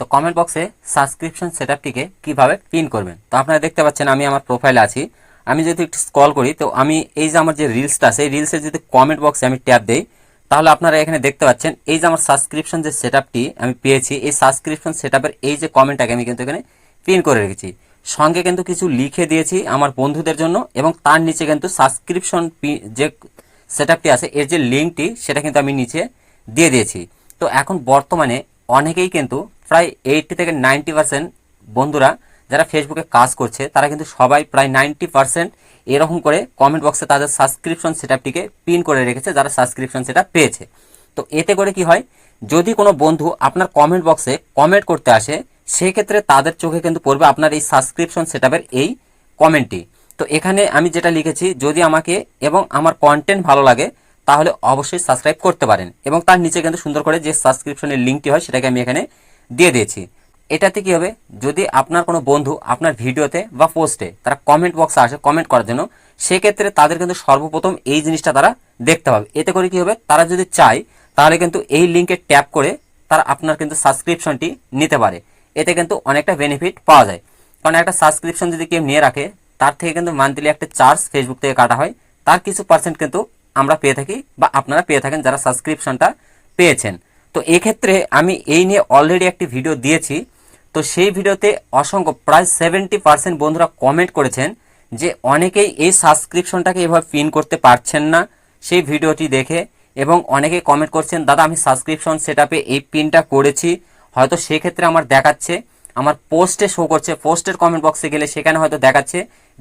তো কমেন্ট বক্সে সাবস্ক্রিপশন সেটআপটিকে কীভাবে পিন করবেন? তো আপনারা দেখতে পাচ্ছেন আমি আমার প্রোফাইলে আছি। আমি যদি একটু স্ক্রল করি, তো আমি এই যে আমার যে রিলসটা আছে, এই রিলসের যদি কমেন্ট বক্সে আমি ট্যাপ দেই, তাহলে আপনারা এখানে দেখতে পাচ্ছেন এই যে আমার সাবস্ক্রিপশন যে সেটআপটি আমি পেয়েছি, এই সাবস্ক্রিপশন সেটআপের এই যে কমেন্টটাকে আমি কিন্তু এখানে পিন করে রেখেছি। সঙ্গে কিন্তু কিছু লিখে দিয়েছি আমার বন্ধুদের জন্য এবং তার নিচে কিন্তু সাবস্ক্রিপশন যে সেটআপটি আছে, এর যে লিঙ্কটি সেটা কিন্তু আমি নিচে দিয়ে দিয়েছি। তো এখন বর্তমানে অনেকেই কিন্তু প্রায় এইটটি থেকে নাইনটি পার্সেন্ট বন্ধুরা যারা ফেসবুকে কাজ করছে, তারা কিন্তু সবাই প্রায় নাইনটি পার্সেন্ট এরকম করে কমেন্ট বক্সে তাদের সাবস্ক্রিপশন সেটআপটিকে পিন করে রেখেছে, যারা সাবস্ক্রিপশন সেটা পেয়েছে। তো এতে করে কি হয়, যদি কোনো বন্ধু আপনার কমেন্ট বক্সে কমেন্ট করতে আসে, সেক্ষেত্রে তাদের চোখে কিন্তু পড়বে আপনার এই সাবস্ক্রিপশন সেটআপের এই কমেন্টটি তো এখানে আমি যেটা লিখেছি, যদি আমাকে এবং আমার কন্টেন্ট ভালো লাগে, তাহলে অবশ্যই সাবস্ক্রাইব করতে পারেন। এবং তার নিচে কিন্তু সুন্দর করে যে সাবস্ক্রিপশনের লিঙ্কটি হয়, সেটাকে আমি এখানে দিয়ে দিয়েছি। এটাতে কি হবে? যদি আপনার কোনো বন্ধু আপনার ভিডিওতে বা পোস্টে তারা কমেন্ট বক্সে আসে কমেন্ট করার জন্য, সেক্ষেত্রে তাদের কিন্তু সর্বপ্রথম এই জিনিসটা তারা দেখতে পাবে। এতে করে কি হবে? তারা যদি চায়, তাহলে কিন্তু এই লিঙ্কে ট্যাপ করে তারা আপনার কিন্তু সাবস্ক্রিপশনটি নিতে পারে। এতে কিন্তু অনেকটা বেনিফিট পাওয়া যায়। কারণ একটা সাবস্ক্রিপশন যদি কেউ নিয়ে রাখে, তার থেকে কিন্তু মান্থলি একটা চার্জ ফেসবুক থেকে কাটা হয়। তার কিছু পার্সেন্ট কিন্তু আমরা পেয়ে থাকি বা আপনারা পেয়ে থাকেন যারা সাবস্ক্রিপশনটা পেয়েছেন। তো এক্ষেত্রে আমি এই নিয়ে অলরেডি একটি ভিডিও দিয়েছি। তো সেই ভিডিওতে অসংখ্য, প্রায় সেভেন্টি পার্সেন্ট বন্ধুরা কমেন্ট করেছেন যে অনেকেই এই সাবস্ক্রিপশনটাকে এভাবে পিন করতে পারছেন না সেই ভিডিওটি দেখে এবং অনেকে কমেন্ট করছেন, দাদা, আমি সাবস্ক্রিপশন সেটআপে এই পিনটা করেছি। হয়তো সেক্ষেত্রে আমার দেখাচ্ছে। আমার পোস্টে শো করছে পোস্টের কমেন্ট বক্সে গেলে সেখানে হয়তো দেখাচ্ছে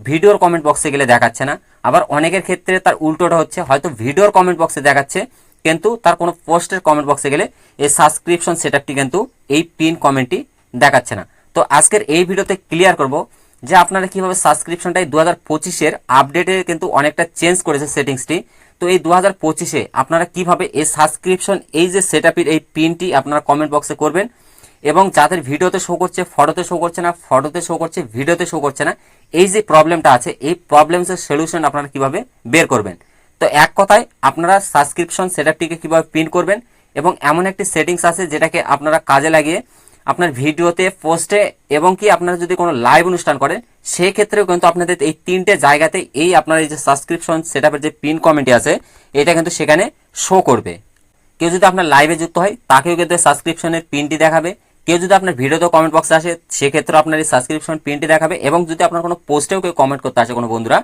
ভিডিওর কমেন্ট বক্সে গেলে দেখাচ্ছে না। আবার অনেকের ক্ষেত্রে তার উল্টোটা হচ্ছে, হয়তো ভিডিওর কমেন্ট বক্সে দেখাচ্ছে কিন্তু তার কোনো পোস্টের কমেন্ট বক্সে গেলে এই সাবস্ক্রিপশন সেটআপটি কিন্তু এই পিন কমেন্টটি দেখাচ্ছে না। তো আজকের এই ভিডিওতে ক্লিয়ার করব যে আপনারা কীভাবে সাবস্ক্রিপশনটাই দু হাজার পঁচিশের আপডেটে কিন্তু অনেকটা চেঞ্জ করেছে সেটিংসটি তো এই দু হাজার পঁচিশে আপনারা কীভাবে এই সাবস্ক্রিপশন এই যে সেটআপের এই পিনটি আপনারা কমেন্ট বক্সে করবেন এবং যাদের ভিডিওতে শো করছে ফটোতে শো করছে না ফটোতে শো করছে ভিডিওতে শো করছে না, এই যে প্রবলেমটা আছে, এই প্রবলেমসের সলিউশন আপনারা কীভাবে বের করবেন? তো এক কথায় আপনারা সাবস্ক্রিপশন সেটআপটিকে কীভাবে প্রিন্ট করবেন এবং এমন একটি সেটিংস আছে যেটাকে আপনারা কাজে লাগিয়ে আপনার ভিডিওতে পোস্টে এবং কি আপনারা যদি কোনো লাইভ অনুষ্ঠান করেন, সেই ক্ষেত্রেও কিন্তু আপনাদের এই তিনটে জায়গাতে এই আপনার এই যে সাবস্ক্রিপশন সেটআপের যে পিন কমেন্টটি আছে, এটা কিন্তু সেখানে শো করবে। কেউ যদি আপনার লাইভে যুক্ত হয়, তাকেও কিন্তু সাবস্ক্রিপশনের পিনটি দেখাবে। কেউ যদি আপনার ভিডিওতে কমেন্ট বক্সে আসে সেক্ষেত্রে আপনার এই সাবস্ক্রিপশন পিনটি দেখাবে এবং যদি আপনার কোনো পোস্টেও কেউ কমেন্ট করতে আসে কোনো বন্ধুরা,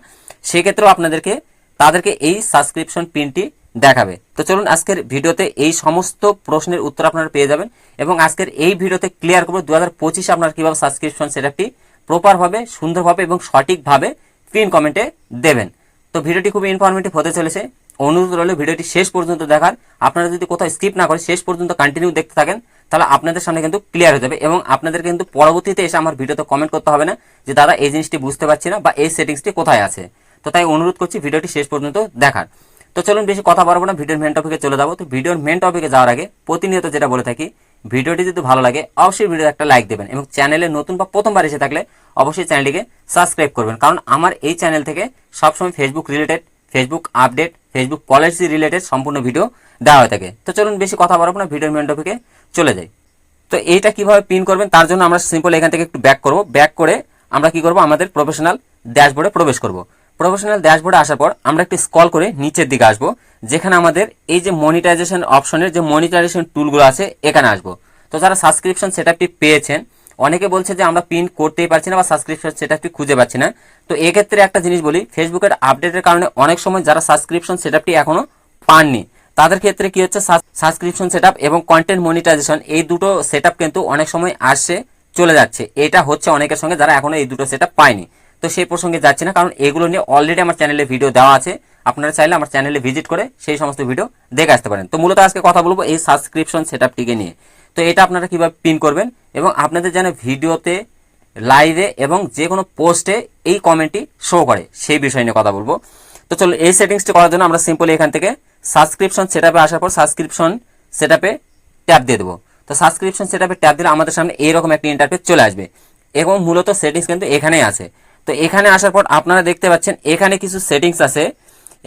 সেক্ষেত্রেও আপনাদেরকে তাদেরকে এই সাবস্ক্রিপশন পিনটি দেখাবে। তো চলুন আজকের ভিডিওতে এই সমস্ত প্রশ্নের উত্তর আপনারা পেয়ে যাবেন এবং আজকের এই ভিডিওতে ক্লিয়ার করব দু হাজার পঁচিশে আপনারা কীভাবে সাবস্ক্রিপশন সেটআপটি প্রপারভাবে সুন্দরভাবে এবং সঠিকভাবে পিন কমেন্টে দেবেন। তো ভিডিওটি খুবই ইনফরমেটিভ হতে চলেছে। অনুরোধ রইল ভিডিওটি শেষ পর্যন্ত দেখার। আপনারা যদি কোথাও স্কিপ না করে শেষ পর্যন্ত কন্টিনিউ দেখতে থাকেন, তাহলে আপনাদের সামনে কিন্তু ক্লিয়ার হয়ে যাবে এবং আপনাদের কিন্তু পরবর্তীতে এসে আমার ভিডিওতে কমেন্ট করতে হবে না যে, দাদা, এই জিনিসটি বুঝতে পারছি না বা এই সেটিংসটি কোথায় আছে? তো তাই অনুরোধ করছি ভিডিওটি শেষ পর্যন্ত দেখার। তো চলুন বেশি কথা বাড়বো না, ভিডিওর মেন টপিকে চলে যাব। তো ভিডিওর মেন টপিকে যাওয়ার আগে প্রতিনিয়ত যেটা বলে থাকি, ভিডিওটি যদি ভালো লাগে, অবশ্যই ভিডিও একটা লাইক দেবেন এবং চ্যানেলে নতুন বা প্রথমবার এসে থাকলে অবশ্যই চ্যানেলটিকে সাবস্ক্রাইব করবেন। কারণ আমার এই চ্যানেল থেকে সবসময় Facebook related Facebook update Facebook policy related সম্পূর্ণ ভিডিও দেওয়া হয়ে থাকে। তো চলুন বেশি কথা বাড়বো না, ভিডিওর মেন টপিকে চলে যাই। তো এইটা কীভাবে পিন করবেন, তার জন্য আমরা সিম্পল এখান থেকে একটু ব্যাক করব। ব্যাক করে আমরা কি করব, আমাদের প্রফেশনাল ড্যাশবোর্ডে প্রবেশ করব। প্রফেশনাল ড্যাশবোর্ডে আসার পর আমরা একটু স্কল করে নিচের দিকে আসব, যেখানে আমাদের এই যে মনিটাইজেশন অপশনের যে মনিটাইজেশন টুলগুলো আছে, এখানে আসব। তো যারা সাবস্ক্রিপশন সেটআপটি পেয়েছেন, অনেকে বলছে যে আমরা প্রিন্ট করতেই পারছি না বা সাবস্ক্রিপশন সেটআপটি খুঁজে পাচ্ছি না। তো এক্ষেত্রে একটা জিনিস বলি ফেসবুকের আপডেটের কারণে অনেক সময় যারা সাবস্ক্রিপশন সেটআপটি এখনও পাননি, তাদের ক্ষেত্রে কি হচ্ছে সাবস্ক্রিপশন সেটআপ এবং কন্টেন্ট মনিটাইজেশন এই দুটো সেটআপ কিন্তু অনেক সময় আসছে, চলে যাচ্ছে। এটা হচ্ছে অনেকের সঙ্গে যারা এখনও এই দুটো সেটআপ পায়নি। তো সেই প্রসঙ্গে যাচ্ছি না, কারণ এগুলো নিয়ে অলরেডি আমার চ্যানেলে ভিডিও দেওয়া আছে। আপনারা চাইলে আমার চ্যানেলে ভিজিট করে সেই সমস্ত ভিডিও দেখে আসতে পারেন। তো মূলত আজকে কথা বলব এই সাবস্ক্রিপশন সেটআপটিকে নিয়ে। তো এটা আপনারা কীভাবে পিন করবেন এবং আপনাদের যেন ভিডিওতে লাইভে এবং যে কোনো পোস্টে এই কমেন্টটি শো করে, সেই বিষয় নিয়ে কথা বলব। তো চলো, এই সেটিংসটি করার জন্য আমরা সিম্পলি এখান থেকে সাবস্ক্রিপশন সেটআপে আসার পর সাবস্ক্রিপশন সেটআপে ট্যাপ দিয়ে দেবো। তো সাবস্ক্রিপশন সেটআপে ট্যাপ দিলে আমাদের সামনে এইরকম একটি ইন্টারফেস চলে আসবে। এবং মূলত সেটিংস কিন্তু এখানেই আছে। তো এখানে আসার পর আপনারা দেখতে পাচ্ছেন, এখানে কিছু সেটিংস আছে।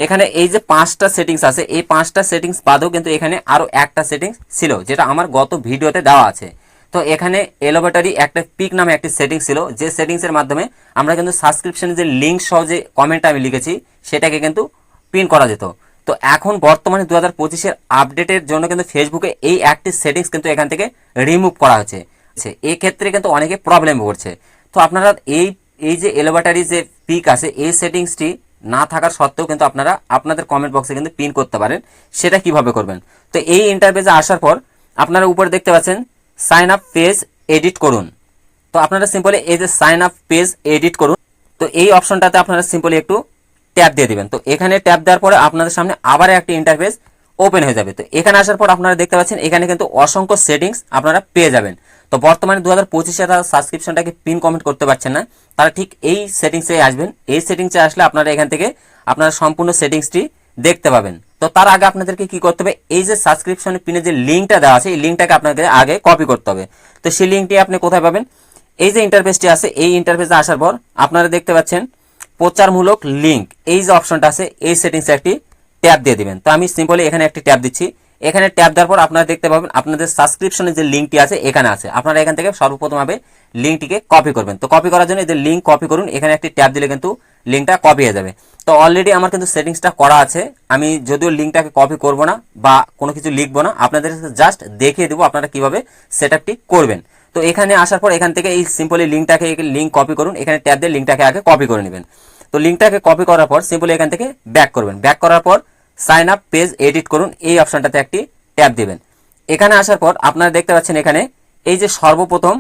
এখানে এই যে পাঁচটা সেটিংস আছে, এই পাঁচটা সেটিংস বাদেও কিন্তু এখানে আরও একটা সেটিংস ছিল, যেটা আমার গত ভিডিওতে দেওয়া আছে। তো এখানে এলোভেটারি একটা পিক নামে একটি সেটিংস ছিল, যে সেটিংসের মাধ্যমে আমরা কিন্তু সাবস্ক্রিপশনে যে লিঙ্ক সহ যে কমেন্টটা আমি লিখেছি, সেটাকে কিন্তু পিন করা যেত। তো এখন বর্তমানে দু হাজার পঁচিশের আপডেটের জন্য কিন্তু ফেসবুকে এই একটি সেটিংস কিন্তু এখান থেকে রিমুভ করা হয়েছে। এক্ষেত্রে কিন্তু অনেকে প্রবলেম পড়ছে তো আপনারা এই এই যে এলোভেটারি যে পিক আছে, এই সেটিংসটি না থাকার সত্ত্বেও কিন্তু আপনারা আপনাদের কমেন্ট বক্সে কিন্তু পিন করতে পারেন। সেটা কীভাবে করবেন? তো এই ইন্টারপেজে আসার পর আপনারা উপরে দেখতে পাচ্ছেন সাইন আপ পেজ এডিট করুন। তো আপনারা সিম্পলি এই যে সাইন আপ পেজ এডিট করুন। তো এই অপশনটাতে আপনারা সিম্পলি একটু ট্যাপ দিয়ে দিবেন। তো এখানে ট্যাপ দেওয়ার পরে আপনাদের সামনে আবার একটি ইন্টারফেস ওপেন হয়ে যাবে। তো এখানে আসার পর আপনারা দেখতে পাচ্ছেন, এখানে কিন্তু অসংখ্য সেটিংস আপনারা পেয়ে যাবেন। তো বর্তমানে দু হাজার পঁচিশে তারা সাবস্ক্রিপশনটাকে পিন কমেন্ট করতে পারছেন না। তারা ঠিক এই সেটিংসে আসবেন। এই সেটিংসে আসলে আপনারা এখান থেকে আপনারা সম্পূর্ণ সেটিংসটি দেখতে পাবেন। তো তার আগে আপনাদেরকে কি করতে হবে? এই যে সাবস্ক্রিপশনের পিনে যে লিঙ্কটা দেওয়া আছে, এই লিঙ্কটাকে আপনাদের আগে কপি করতে হবে। তো সেই লিঙ্কটি আপনি কোথায় পাবেন? এই যে ইন্টারফেসটি আছে, এই ইন্টারফেসে আসার পর আপনারা দেখতে পাচ্ছেন, প্রচারমূলক লিঙ্ক এই যে অপশনটা আছে, এই সেটিংসে একটি ট্যাব দিয়ে দিবেন। তো আমি সিম্পলি এখানে একটি ট্যাব দিচ্ছি। এখানে ট্যাব দেওয়ার পর আপনারা দেখতে পাবেন, আপনাদের সাবস্ক্রিপশনের যে লিঙ্কটি আছে, এখানে আছে। আপনারা এখান থেকে সর্বপ্রথমভাবে লিঙ্কটিকে কপি করবেন। তো কপি করার জন্য এদের লিঙ্ক কপি করুন, এখানে একটি ট্যাব দিলে কিন্তু লিঙ্কটা কপি হয়ে যাবে। তো অলরেডি আমার কিন্তু সেটিংসটা করা আছে। আমি যদিও লিঙ্কটাকে কপি করব না বা কোনো কিছু লিখব না, আপনাদের জাস্ট দেখিয়ে দেবো আপনারা কীভাবে সেট করবেন। তো এখানে আসার পর এখান থেকে এই সিম্পলি লিঙ্কটাকে লিঙ্ক কপি করুন। এখানে ট্যাব দিয়ে লিঙ্কটাকে আগে কপি করে নেবেন। তো লিঙ্কটাকে কপি করার পর সিম্পলি এখান থেকে ব্যাক করবেন। ব্যাক করার পর সাইন আপ পেজ এডিট করুন, এই অপশনটাতে একটি ট্যাব দিবেন। এখানে আসার পর আপনারা দেখতে পাচ্ছেন এখানে, এই যে সর্বপ্রথম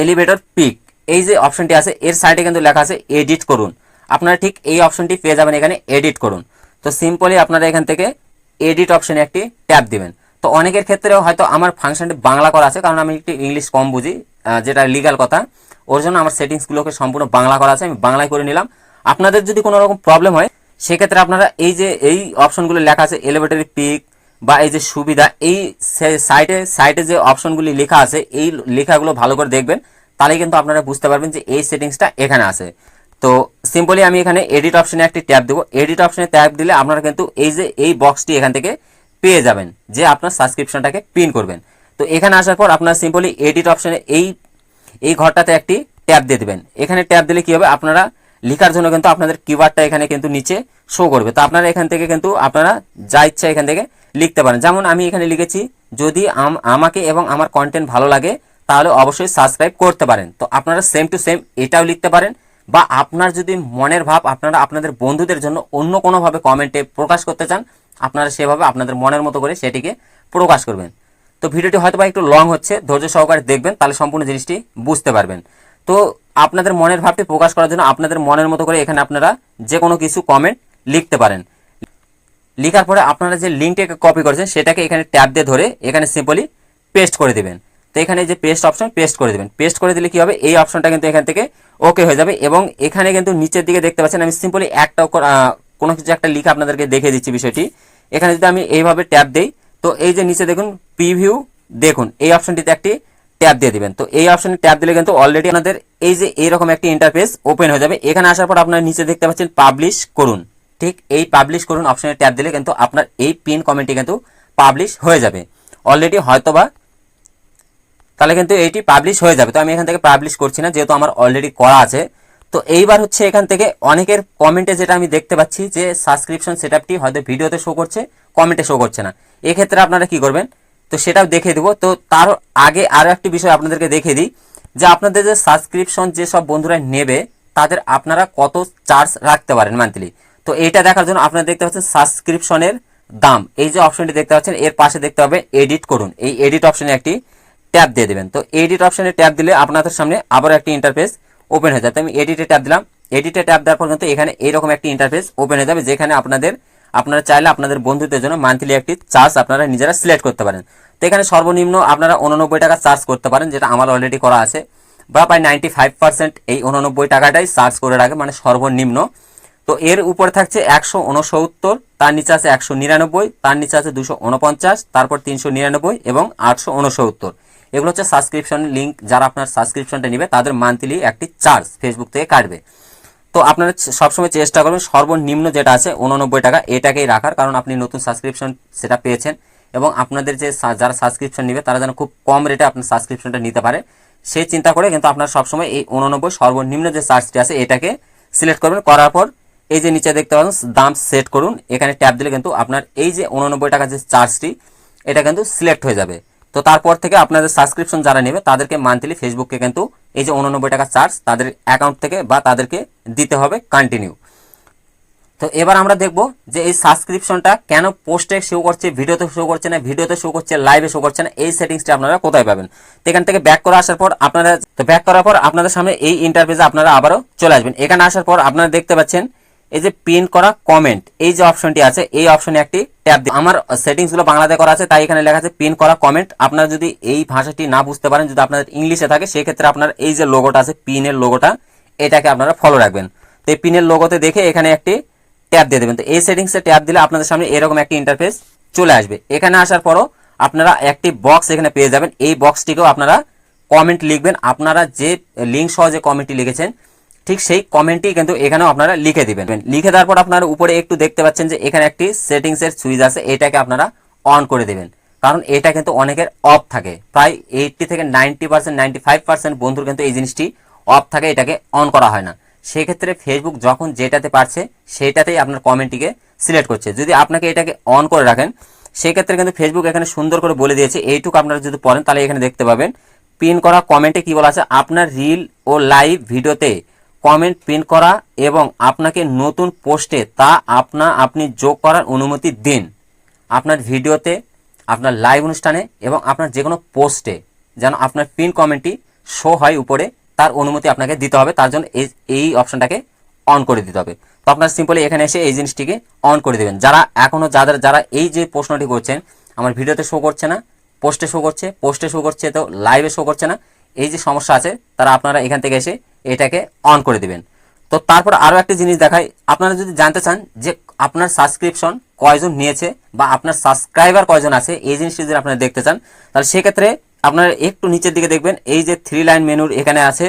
এলিভেটর পিক এই যে অপশনটি আছে, এর সাইডে কিন্তু লেখা আছে এডিট করুন। আপনারা ঠিক এই অপশনটি পেয়ে যাবেন এখানে এডিট করুন। তো সিম্পলি আপনারা এখান থেকে এডিট অপশনে একটি ট্যাব দিবেন। তো অনেকের ক্ষেত্রেও হয়তো আমার ফাংশনটি বাংলা করা আছে, কারণ আমি একটি ইংলিশ কম বুঝি যেটা লিগাল কথা। ওর জন্য আমার সেটিংসগুলোকে সম্পূর্ণ বাংলা করা আছে, আমি বাংলায় করে নিলাম। আপনাদের যদি কোনো রকম প্রবলেম হয় সেক্ষেত্রে আপনারা এই যে এই অপশনগুলো লেখা আছে এলিভেটরি পিক বা এই যে সুবিধা, এই সাইটে সাইটে যে অপশনগুলি লেখা আছে, এই লেখাগুলো ভালো করে দেখবেন তাহলে কিন্তু আপনারা বুঝতে পারবেন যে এই সেটিংসটা এখানে আছে। তো সিম্পলি আমি এখানে এডিট অপশনে একটি ট্যাপ দেবো। এডিট অপশনে ট্যাপ দিলে আপনারা কিন্তু এই যে এই বক্সটি এখান থেকে পেয়ে যাবেন, যে আপনার সাবস্ক্রিপশনটাকে পিন করবেন। তো এখানে আসার পর আপনারা সিম্পলি এডিট অপশনে এই এই ঘরটাতে একটি ট্যাপ দিয়ে দেবেন। এখানে ট্যাপ দিলে কি হবে? আপনারা লেখার জন্য কিন্তু আপনাদের কিওয়ার্ডটা এখানে কিন্তু নিচে শো করবে। তো আপনারা এখান থেকে কিন্তু আপনারা যা ইচ্ছা এখান থেকে লিখতে পারেন। যেমন আমি এখানে লিখেছি, যদি আমাকে এবং আমার কন্টেন্ট ভালো লাগে, তাহলে অবশ্যই সাবস্ক্রাইব করতে পারেন। তো আপনারা সেম টু সেম এটাও লিখতে পারেন বা আপনার যদি মনের ভাব আপনারা আপনাদের বন্ধুদের জন্য অন্য কোনোভাবে কমেন্টে প্রকাশ করতে চান, আপনারা সেভাবে আপনাদের মনের মতো করে সেটিকে প্রকাশ করবেন। তো ভিডিওটি হয়তো বা একটু লং হচ্ছে, ধৈর্য সহকারে দেখবেন, তাহলে সম্পূর্ণ জিনিসটি বুঝতে পারবেন। তো আপনাদের মনের ভাবটি প্রকাশ করার জন্য আপনাদের মনের মতো করে এখানে আপনারা যে কোনো কিছু কমেন্ট লিখতে পারেন। লেখার পরে আপনারা যে লিঙ্কটাকে কপি করেছেন, সেটাকে এখানে ট্যাব দিয়ে ধরে এখানে সিম্পলি পেস্ট করে দেবেন। তো এখানে যে পেস্ট অপশন পেস্ট করে দেবেন। পেস্ট করে দিলে কি হবে? এই অপশনটা কিন্তু এখান থেকে ওকে হয়ে যাবে এবং এখানে কিন্তু নিচের দিকে দেখতে পাচ্ছেন, আমি সিম্পলি একটা কোনো কিছু একটা লিখে আপনাদেরকে দেখে দিচ্ছি বিষয়টি। এখানে যদি আমি এইভাবে ট্যাব দেই, তো এই যে নিচে দেখুন প্রিভিউ দেখুন। এই অপশনটিতে একটি ট্যাব দিয়ে দিবেন। তো এই অপশনে ট্যাব দিলে কিন্তু অলরেডি আপনাদের এই যে এইরকম একটি ইন্টারফেস ওপেন হয়ে যাবে। এখানে আসার পর আপনারা নিচে দেখতে পাচ্ছেন পাবলিশ করুন। ঠিক এই পাবলিশ করুন অপশনে ট্যাব দিলে কিন্তু আপনার এই পিন কমেন্টটি কিন্তু পাবলিশ হয়ে যাবে। অলরেডি হয়তোবা তাহলে কিন্তু এইটি পাবলিশ হয়ে যাবে। তো আমি এখান থেকে পাবলিশ করছি না, যেহেতু আমার অলরেডি করা আছে। তো এইবার হচ্ছে এখান থেকে অনেকের কমেন্টে যেটা আমি দেখতে পাচ্ছি যে সাবস্ক্রিপশন সেটআপটি হয়তো ভিডিওতে শো করছে কমেন্টে শো করছে না। এক্ষেত্রে আপনারা কি করবেন? তো সেটাও দেখে দেবো। তো তার আগে আরও একটি বিষয় আপনাদেরকে দেখে দিই, যে আপনাদের যে সাবস্ক্রিপশন যেসব বন্ধুরা নেবে, তাদের আপনারা কত চার্জ রাখতে পারেন মান্থলি তো এটা দেখার জন্য আপনারা দেখতে পাচ্ছেন সাবস্ক্রিপশনের দাম। এই যে অপশনটি দেখতে পাচ্ছেন, এর পাশে দেখতে হবে এডিট করুন। এই এডিট অপশনে একটি ট্যাব দিয়ে দেবেন। তো এডিট অপশনে ট্যাব দিলে আপনাদের সামনে আবার একটি ইন্টারফেস ওপেন হয়ে যাবে। আমি এডিটে ট্যাব দিলাম। এডিটে ট্যাব দেওয়ার পর কিন্তু এখানে এইরকম একটি ইন্টারফেস ওপেন হয়ে যাবে, যেখানে আপনাদের, আপনারা চাইলে আপনাদের বন্ধুদের জন্য মান্থলি একটি চার্জ আপনারা নিজেরা সিলেক্ট করতে পারেন। তো এখানে সর্বনিম্ন আপনারা উননব্বই টাকা চার্জ করতে পারেন, যেটা আমার অলরেডি করা আছে। বা প্রায় নাইনটি ফাইভ পার্সেন্ট এই উননব্বই টাকাটাই চার্জ করে রাখে মানে সর্বনিম্ন। তো এর উপরে থাকছে একশো উনসত্তর, তার নিচে আছে একশো নিরানব্বই, তার নিচে আছে দুশো উনপঞ্চাশ, তারপর তিনশো নিরানব্বই এবং আটশো উনসত্তর। এগুলো হচ্ছে সাবস্ক্রিপশন লিঙ্ক যারা আপনার সাবস্ক্রিপশনটা নেবে, তাদের মান্থলি একটি চার্জ ফেসবুক থেকে কাটবে। তো আপনারা সবসময় চেষ্টা করবেন সর্বনিম্ন যেটা আছে উননব্বই টাকা এটাকেই রাখার, কারণ আপনি নতুন সাবস্ক্রিপশন সেটা পেয়েছেন। এবং আপনাদের যে যারা সাবস্ক্রিপশন নেবে, তারা যেন খুব কম রেটে আপনার সাবস্ক্রিপশনটা নিতে পারে। সেই চিন্তা করে কিন্তু আপনারা সবসময় এই উননব্বই সর্বনিম্ন যে চার্জটি আছে, এটাকে সিলেক্ট করবেন। করার পর এই যে নিচে দেখতে পাচ্ছেন, দাম সেট করুন। এখানে ট্যাপ দিলে কিন্তু আপনার এই যে উননব্বই টাকা যে চার্জটি এটা কিন্তু সিলেক্ট হয়ে যাবে। তো তারপর থেকে আপনাদের সাবস্ক্রিপশন যারা নেবে, তাদেরকে মান্থলি ফেসবুককে কিন্তু এই যে উননব্বই টাকা চার্জ তাদের অ্যাকাউন্ট থেকে বা তাদেরকে দিতে হবে কন্টিনিউ তো এবার আমরা দেখব যে এই সাবস্ক্রিপশনটা কেন পোস্টে শো করছে ভিডিওতে শো করছে না ভিডিওতে শো করছে লাইভে শো করছে না, এই সেটিংসটা আপনারা কোথায় পাবেন? তো এখান থেকে ব্যাক করে আসার পর আপনারা, তো ব্যাক করার পর আপনাদের সামনে এই ইন্টারফেসে আপনারা আবারও চলে আসবেন। এখানে আসার পর আপনারা দেখতে পাচ্ছেন এই যে পিন করা কমেন্ট এই যে অপশনটি আছে, এই অপশনে একটি ট্যাপ দিন আমার সেটিংসগুলো বাংলাতে করা আছে, তাই এখানে লেখা আছে পিন করা কমেন্ট আপনারা যদি এই ভাষাটি না বুঝতে পারেন, যদি আপনাদের ইংলিশে থাকে, সেক্ষেত্রে আপনার এই যে লোগোটা আছে পিনের লোগোটা এটাকে আপনারা ফলো রাখবেন। তো এই পিনের লোগোতে দেখে এখানে একটি ট্যাপ দিয়ে দেবেন। তো এই সেটিংসে ট্যাপ দিলে আপনাদের সামনে এরকম একটি ইন্টারফেস চলে আসবে। এখানে আসার পরও আপনারা একটি বক্স এখানে পেয়ে যাবেন। এই বক্সটিকেও আপনারা কমেন্ট লিখবেন। আপনারা যে লিঙ্ক সহ যে কমেন্টটি লিখেছেন, ঠিক সেই কমেন্টই কিন্তু এখানেও আপনারা লিখে দিবেন। লিখে দেওয়ার পর আপনারা উপরে একটু দেখতে পাচ্ছেন যে এখানে একটি সেটিংসের সুইচ আছে, এটাকে আপনারা অন করে দেবেন। কারণ এটা কিন্তু অনেকের অফ থাকে। প্রায় এইটটি থেকে ninety percent ninety five percent বন্ধুর কিন্তু এই জিনিসটি অফ থাকে, এটাকে অন করা হয় না। সেক্ষেত্রে ফেসবুক যখন যেটাতে পারছে, সেটাতেই আপনার কমেন্টটিকে সিলেক্ট করছে। যদি আপনাকে এটাকে অন করে রাখেন, সেক্ষেত্রে কিন্তু ফেসবুক এখানে সুন্দর করে বলে দিয়েছে, এইটুকু আপনারা যদি পড়েন, তাহলে এখানে দেখতে পাবেন। পিন করা কমেন্টে কি বলা আছে? আপনার রিল ও লাইভ ভিডিওতে কমেন্ট পিন করা এবং আপনাকে নতুন পোস্টে তা আপনা আপনি যোগ করার অনুমতি দিন। আপনার ভিডিওতে আপনার লাইভ অনুষ্ঠানে এবং আপনার যে কোনো পোস্টে যেন আপনার পিন কমেন্টটি শো হয় উপরে তার অনুমতি আপনাকে দিতে হবে। তার জন্য এই অপশনটাকে অন করে দিতে হবে। তো আপনার সিম্পলি এখানে এসে এই জিনিসটিকে অন করে দেবেন। যারা এখনও যাদের, যারা এই যে প্রশ্নটি করছেন, আমার ভিডিওতে শো করছে না পোস্টে শো করছে পোস্টে শো করছে তো লাইভে শো করছে না, এই যে সমস্যা আছে, তারা আপনারা এখান থেকে এসে এটাকে অন করে দিবেন। তো তারপর আরও একটা জিনিস দেখাই, আপনারা যদি জানতে চান যে আপনার সাবস্ক্রিপশন কয়জন নিয়েছে বা আপনার সাবস্ক্রাইবার কয়জন আছে, এই জিনিসটি যদি আপনারা দেখতে চান, তাহলে সেক্ষেত্রে আপনারা একটু নিচের দিকে দেখবেন, এই যে থ্রি লাইন মেনুর এখানে আছে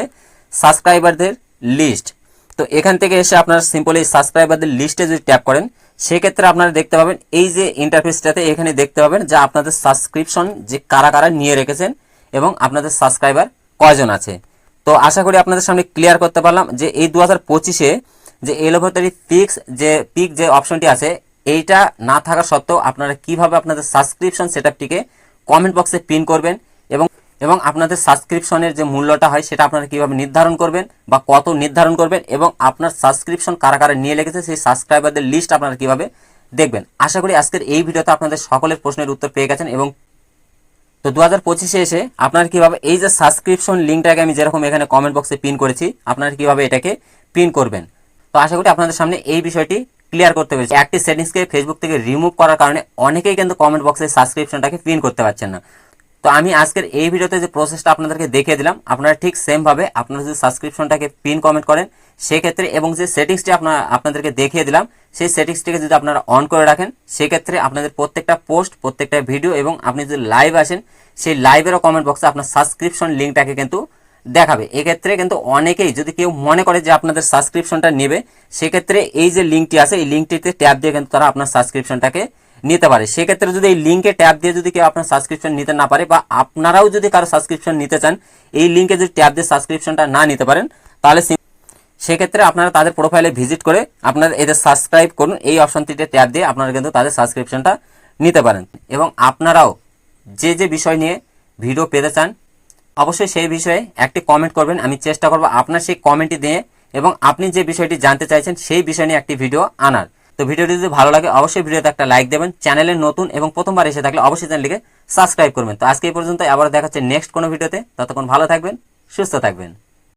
সাবস্ক্রাইবারদের লিস্ট তো এখান থেকে এসে আপনারা সিম্পলি সাবস্ক্রাইবারদের লিস্টে যদি ট্যাপ করেন, সেক্ষেত্রে আপনারা দেখতে পাবেন, এই যে ইন্টারফেসটাতে এখানে দেখতে পাবেন যে আপনাদের সাবস্ক্রিপশন যে কারা কারা নিয়ে রেখেছেন এবং আপনাদের সাবস্ক্রাইবার কয়জন আছে। তো আশা করি আপনাদের সামনে ক্লিয়ার করতে পারলাম যে এই দু হাজার পঁচিশে যে এলোভেটারি পিক্স যে পিক যে অপশনটি আছে, এইটা না থাকা সত্ত্বেও আপনারা কীভাবে আপনাদের সাবস্ক্রিপশন সেটআপটিকে কমেন্ট বক্সে পিন করবেন এবং এবং আপনাদের সাবস্ক্রিপশনের যে মূল্যটা হয়, সেটা আপনারা কীভাবে নির্ধারণ করবেন বা কত নির্ধারণ করবেন এবং আপনার সাবস্ক্রিপশন কারা কারা নিয়ে লেগেছে, সেই সাবস্ক্রাইবারদের লিস্ট আপনারা কীভাবে দেখবেন। আশা করি আজকের এই ভিডিওতে আপনাদের সকলের প্রশ্নের উত্তর পেয়ে গেছেন এবং তো দু হাজার পঁচিশে এসে আপনারা কীভাবে এই যে সাবস্ক্রিপশন লিঙ্কটাকে আমি যেরকম এখানে কমেন্ট বক্সে পিন করেছি, আপনারা কীভাবে এটাকে পিন করবেন। তো আশা করি আপনাদের সামনে এই বিষয়টি ক্লিয়ার করতে পেরেছি। একটি সেটিংসকে ফেসবুক থেকে রিমুভ করার কারণে অনেকেই কিন্তু কমেন্ট বক্সে সাবস্ক্রিপশনটাকে পিন করতে পারছেন না। তো আমি আজকের এই ভিডিওতে যে প্রসেসটা আপনাদেরকে দেখিয়ে দিলাম, আপনারা ঠিক সেমভাবে আপনারা যদি সাবস্ক্রিপশনটাকে পিন কমেন্ট করেন, সেক্ষেত্রে এবং যে সেটিংসটি আপনার আপনাদেরকে দেখিয়ে দিলাম, সেই সেটিংসটিকে যদি আপনারা অন করে রাখেন, সেক্ষেত্রে আপনাদের প্রত্যেকটা পোস্ট প্রত্যেকটা ভিডিও এবং আপনি যদি লাইভ আসেন, সেই লাইভেরও কমেন্ট বক্সে আপনার সাবস্ক্রিপশন লিঙ্কটাকে কিন্তু দেখাবে। এক্ষেত্রে কিন্তু অনেকেই, যদি কেউ মনে করে যে আপনাদের সাবস্ক্রিপশনটা নেবে, সেক্ষেত্রে এই যে লিঙ্কটি আছে, এই লিঙ্কটিতে ট্যাপ দিয়ে কিন্তু তারা আপনার সাবস্ক্রিপশনটাকে নিতে পারে। সেক্ষেত্রে যদি এই লিঙ্কে ট্যাপ দিয়ে যদি কেউ আপনার সাবস্ক্রিপশন নিতে না পারে বা আপনারাও যদি কারও সাবস্ক্রিপশন নিতে চান, এই লিঙ্কে যদি ট্যাপ দিয়ে সাবস্ক্রিপশনটা না নিতে পারেন, তাহলে সেক্ষেত্রে আপনারা তাদের প্রোফাইলে ভিজিট করে আপনারা এদের সাবস্ক্রাইব করুন। এই অপশনটিতে ট্যাপ দিয়ে আপনারা কিন্তু তাদের সাবস্ক্রিপশনটা নিতে পারেন। এবং আপনারাও যে যে বিষয় নিয়ে ভিডিও পেতে চান, অবশ্যই সেই বিষয়ে একটি কমেন্ট করবেন। আমি চেষ্টা করব আপনার সেই কমেন্টটি দিয়ে এবং আপনি যে বিষয়টি জানতে চাইছেন, সেই বিষয় নিয়ে একটি ভিডিও আনার। তো ভিডিওটি যদি ভালো লাগে, অবশ্যই ভিডিওতে একটা লাইক দেবেন চ্যানেলে নতুন এবং প্রথমবার এসে থাকলে অবশ্যই চ্যানেলটিকে সাবস্ক্রাইব করবেন। তো আজকে এই পর্যন্ত আবার দেখাচ্ছে নেক্সট কোনো ভিডিওতে। ততক্ষণ ভালো থাকবেন, সুস্থ থাকবেন।